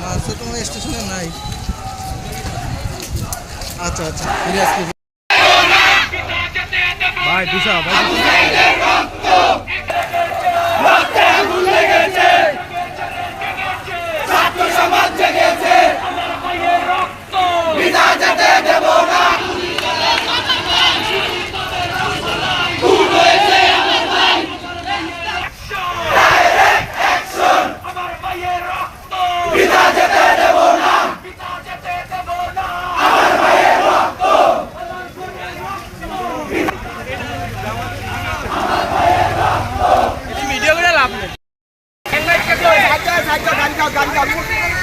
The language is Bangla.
মাসে তোমার স্টেশনে নাই আচ্ছা আচ্ছা ভাই দিশা ভাই। 干掉！干掉！干掉เ